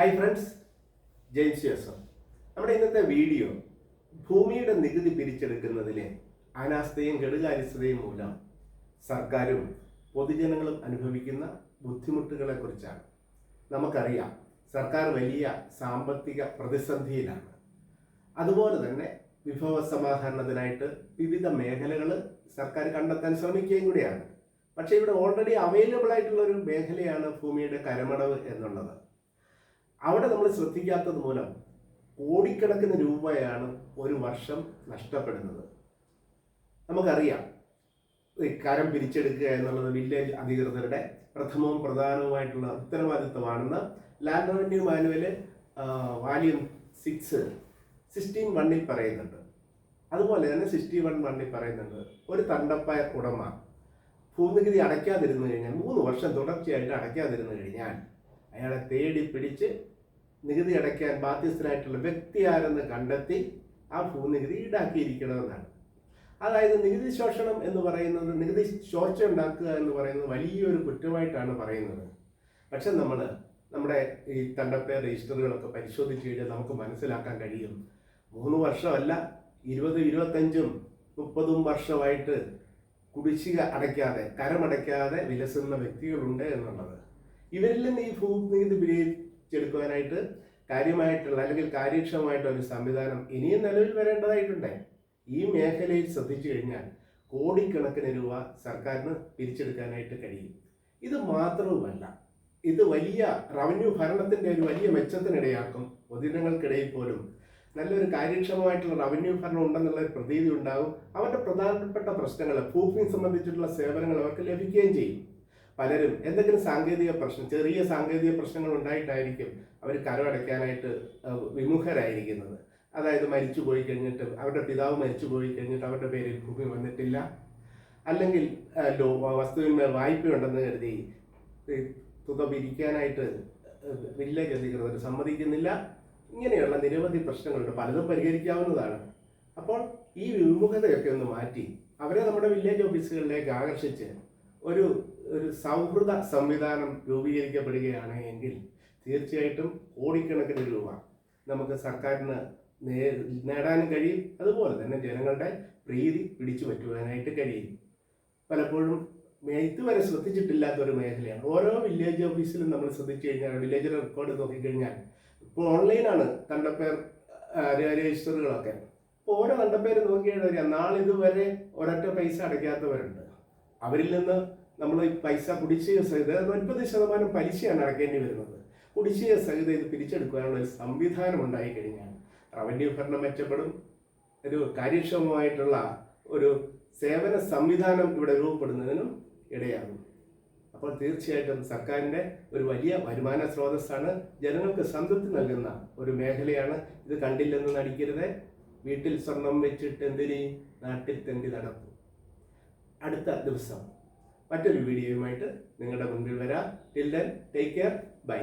Hi friends James Joseph നമ്മുടെ ഇന്നത്തെ video ഭൂമിയുടെ നികുതി പിരിച്ചെടുക്കുന്നതിലെ അനാസ്ഥയും കെടുകാര്യസ്ഥതയും മൂലം സർക്കാരും പൊതുജനങ്ങളും അനുഭവിക്കുന്ന ബുദ്ധിമുട്ടുകളെ കുറിച്ചാണ്. നമുക്കറിയാം സർക്കാർ വലിയ സാമ്പത്തിക പ്രതിസന്ധിയിലാണ്. അതുപോലെ തന്നെ വിഭവ സമാഹരണത്തിനായിട്ട് വിവിധ മേഖലകൾ സർക്കാർ കണ്ടെത്താൻ ശ്രമിക്കുകയും കൂടിയാണ്. പക്ഷേ ഇവിടെ ഓൾറെഡി അവൈലബിൾ ആയിട്ടുള്ള ഒരു മേഖലയാണ് ഭൂമിയുടെ കരമടവ് എന്നുള്ളത്. അവിടെ നമ്മൾ ശ്രദ്ധിക്കാത്തത് മൂലം കോടിക്കണക്കിന് രൂപയാണ് ഒരു വർഷം നഷ്ടപ്പെടുന്നത്. നമുക്കറിയാം. കരം പിരിച്ചെടുക്കുക എന്നുള്ളത് വില്ലേജ് അധികൃതരുടെ പ്രഥമവും പ്രധാനവുമായിട്ടുള്ള ഉത്തരവാദിത്തമാണെന്ന് land revenue manual volume six sixteen വണ്ണിൽ പറയുന്നുണ്ട്. അതുപോലെ തന്നെ സിക്സ്റ്റി വൺ വണ്ണിൽ പറയുന്നുണ്ട് ഒരു തണ്ടപ്പയർ ഉടമ ഭൂനികുതി അടയ്ക്കാതിരുന്നു കഴിഞ്ഞാൽ മൂന്ന് വർഷം തുടർച്ചയായിട്ട് അടയ്ക്കാതിരുന്നു കഴിഞ്ഞാൽ അയാളെ തേടി പിടിച്ച് നികുതി അടയ്ക്കാൻ ബാധ്യസ്ഥനായിട്ടുള്ള വ്യക്തി ആരെന്ന് കണ്ടെത്തി ആ ഭൂനികുതി ഈടാക്കിയിരിക്കണമെന്നാണ്. അതായത് നികുതി ശോഷണം എന്ന് പറയുന്നത് നികുതി ചോർച്ച ഉണ്ടാക്കുക എന്ന് പറയുന്നത് വലിയൊരു കുറ്റമായിട്ടാണ് പറയുന്നത്. പക്ഷെ നമ്മൾ നമ്മുടെ ഈ തണ്ടപ്പേർ രജിസ്റ്ററുകളൊക്കെ പരിശോധിച്ച് കഴിഞ്ഞാൽ നമുക്ക് മനസ്സിലാക്കാൻ കഴിയും. മൂന്ന് വർഷമല്ല ഇരുപത് ഇരുപത്തഞ്ചും മുപ്പതും വർഷമായിട്ട് കുടിശ്ശിക അടയ്ക്കാതെ കരമടയ്ക്കാതെ വിലസുന്ന വ്യക്തികളുണ്ട് എന്നുള്ളത്. ഇവരിൽ നിന്ന് ഈ ഭൂനികുതി പിരിച്ചെടുക്കുവാനായിട്ട് കാര്യമായിട്ടുള്ള അല്ലെങ്കിൽ കാര്യക്ഷമമായിട്ടുള്ള ഒരു സംവിധാനം ഇനിയും നിലവിൽ വരേണ്ടതായിട്ടുണ്ട്? ഈ മേഖലയിൽ ശ്രദ്ധിച്ചു കഴിഞ്ഞാൽ കോടിക്കണക്കിന് രൂപ സർക്കാരിന് പിരിച്ചെടുക്കാനായിട്ട് കഴിയും. ഇത് മാത്രവുമല്ല ഇത് വലിയ റവന്യൂ ഭരണത്തിന്റെ ഒരു വലിയ മെച്ചത്തിനിടയാക്കും. പൊതുജനങ്ങൾക്കിടയിൽ പോലും നല്ലൊരു കാര്യക്ഷമമായിട്ടുള്ള റവന്യൂ ഭരണം ഉണ്ടെന്നുള്ള ഒരു പ്രതീതി ഉണ്ടാകും അവരുടെ പ്രധാനപ്പെട്ട പ്രശ്നങ്ങൾ ഭൂമി സംബന്ധിച്ചിട്ടുള്ള സേവനങ്ങൾ അവർക്ക് ലഭിക്കുകയും ചെയ്യും. പലരും എന്തെങ്കിലും സാങ്കേതിക പ്രശ്നം ചെറിയ സാങ്കേതിക പ്രശ്നങ്ങൾ ഉണ്ടായിട്ടായിരിക്കും അവർ കരമടയ്ക്കാനായിട്ട് വിമുഖരായിരിക്കുന്നത്. അതായത് മരിച്ചു പോയി കഴിഞ്ഞിട്ട് അവരുടെ പിതാവ് മരിച്ചു പോയി കഴിഞ്ഞിട്ട് അവരുടെ പേരിൽ ഭൂമി വന്നിട്ടില്ല. അല്ലെങ്കിൽ ലോ വസ്തുവിന്മേൽ വായ്പയുണ്ടെന്ന് കരുതി തുക പിരിക്കാനായിട്ട് വില്ലേജ് അധികൃതർ സമ്മതിക്കുന്നില്ല. ഇങ്ങനെയുള്ള നിരവധി പ്രശ്നങ്ങളുണ്ട്. പലതും പരിഹരിക്കാവുന്നതാണ്. അപ്പോൾ ഈ വിമുഖതയൊക്കെ ഒന്ന് മാറ്റി അവരെ നമ്മുടെ വില്ലേജ് ഓഫീസുകളിലേക്ക് ആകർഷിച്ച് ഒരു ഒരു സൗഹൃദ സംവിധാനം രൂപീകരിക്കപ്പെടുകയാണ് എങ്കിൽ തീർച്ചയായിട്ടും കോടിക്കണക്കിന് രൂപ നമുക്ക് സർക്കാരിന് നേ- നേടാനും കഴിയും. അതുപോലെ തന്നെ ജനങ്ങളുടെ പ്രീതി പിടിച്ചു പറ്റുവാനായിട്ട് കഴിയും. പലപ്പോഴും വരെ ശ്രദ്ധിച്ചിട്ടില്ലാത്ത ഒരു മേഖലയാണ്. ഓരോ വില്ലേജ് ഓഫീസിലും നമ്മൾ ശ്രദ്ധിച്ചു കഴിഞ്ഞാൽ വില്ലേജ് റെക്കോർഡ് നോക്കിക്കഴിഞ്ഞാൽ ഇപ്പോൾ ഓൺലൈനാണ് തണ്ടപ്പേർ രജിസ്റ്ററുകളൊക്കെ അപ്പോൾ ഓരോ തണ്ടപ്പേര് നോക്കിയാൽ നാളിതുവരെ ഒരൊറ്റ പൈസ അടയ്ക്കാത്തവരുണ്ട്. അവരിൽ നിന്ന് നമ്മൾ പൈസ കുടിശ്ശിക സഹിത ഒൻപത് ശതമാനം പലിശയാണ് അടക്കേണ്ടി വരുന്നത്. കുടിശ്ശിക സഹിത ഇത് പിരിച്ചെടുക്കാനുള്ള ഒരു സംവിധാനം ഉണ്ടായി കഴിഞ്ഞാൽ റവന്യൂ ഭരണം മെച്ചപ്പെടും. ഒരു കാര്യക്ഷമമായിട്ടുള്ള ഒരു സേവന സംവിധാനം ഇവിടെ രൂപപ്പെടുന്നതിനും ഇടയാകും. അപ്പോൾ തീർച്ചയായിട്ടും സർക്കാരിന്റെ ഒരു വലിയ വരുമാന സ്രോതസ്സാണ്. ജനങ്ങൾക്ക് സംതൃപ്തി നൽകുന്ന ഒരു മേഖലയാണ് ഇത് കണ്ടില്ലെന്ന് നടിക്കരുത്. വീട്ടിൽ സ്വർണം വെച്ചിട്ട് എന്തിന് നാട്ടിൽ തെണ്ടി നടത്തും അടുത്ത ദിവസം മറ്റൊരു വീഡിയോയുമായിട്ട് നിങ്ങളുടെ മുൻപിൽ വരാം. Till then take care bye